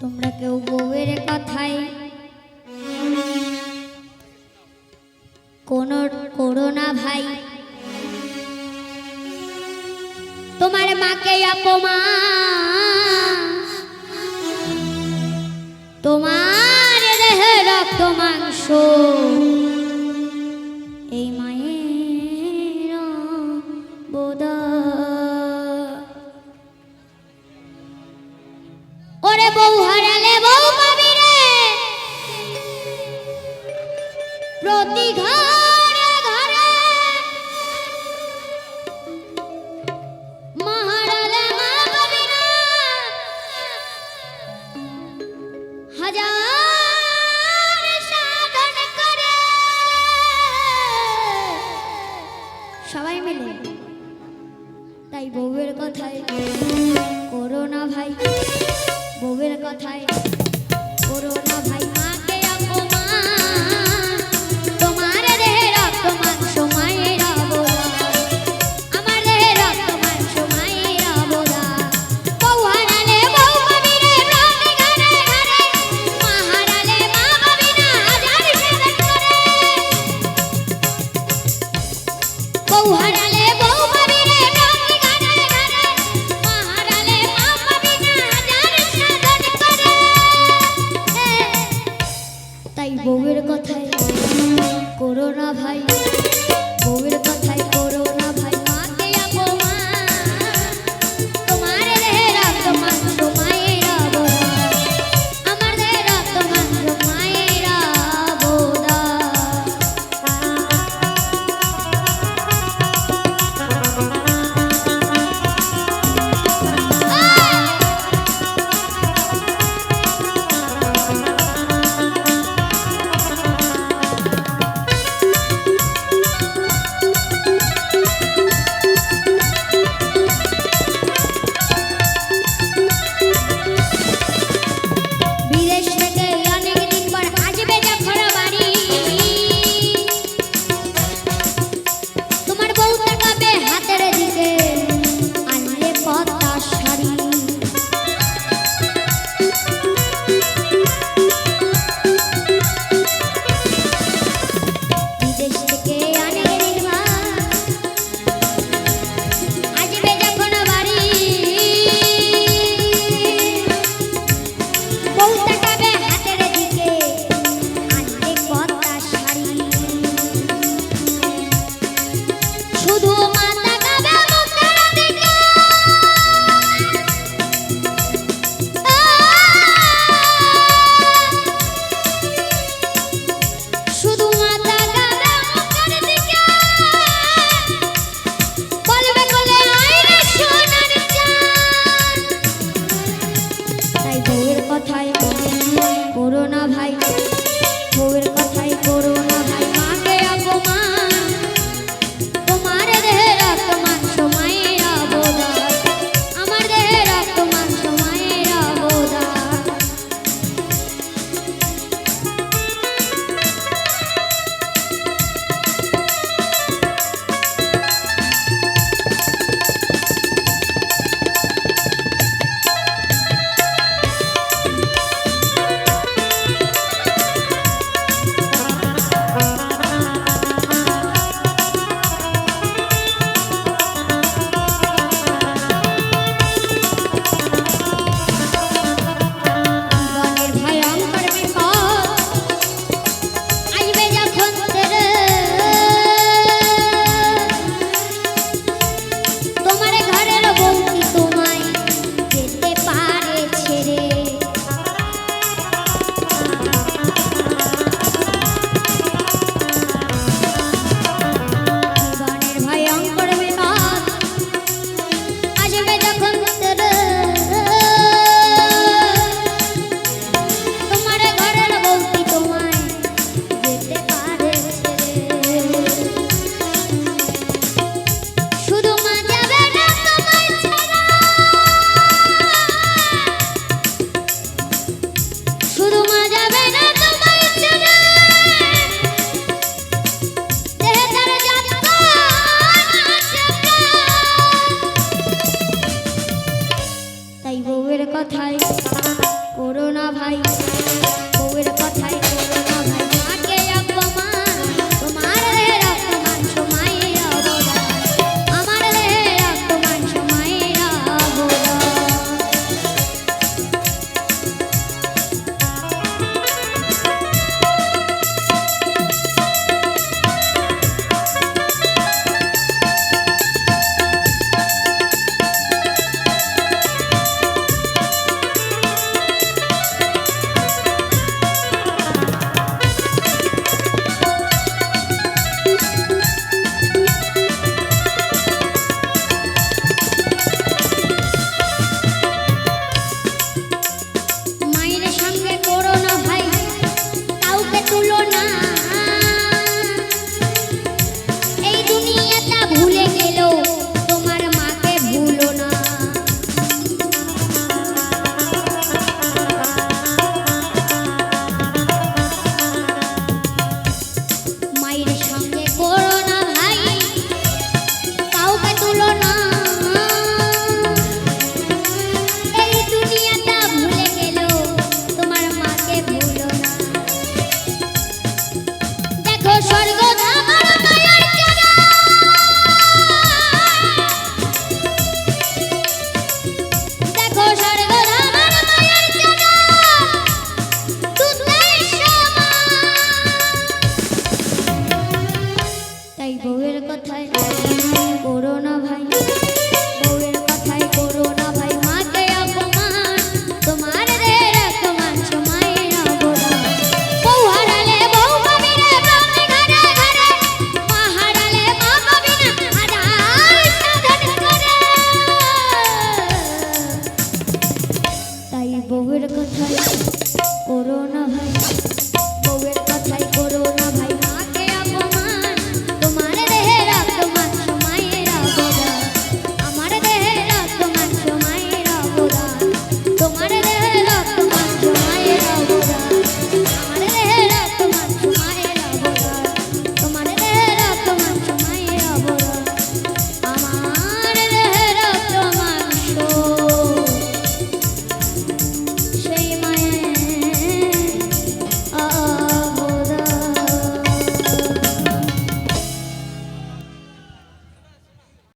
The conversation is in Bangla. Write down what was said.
তোমরা কেউ বউয়ের কথাই কোনো করো না ভাই। তোমার মাকে অপমান, তোমার দেহ রক্ত মাংস ওরে বউ হারালে বউ পাবি রে। প্রতি সবাই মিলে। তাই বউয়ের কথায় করোনা ভাই। বউয়ের কথায়। করো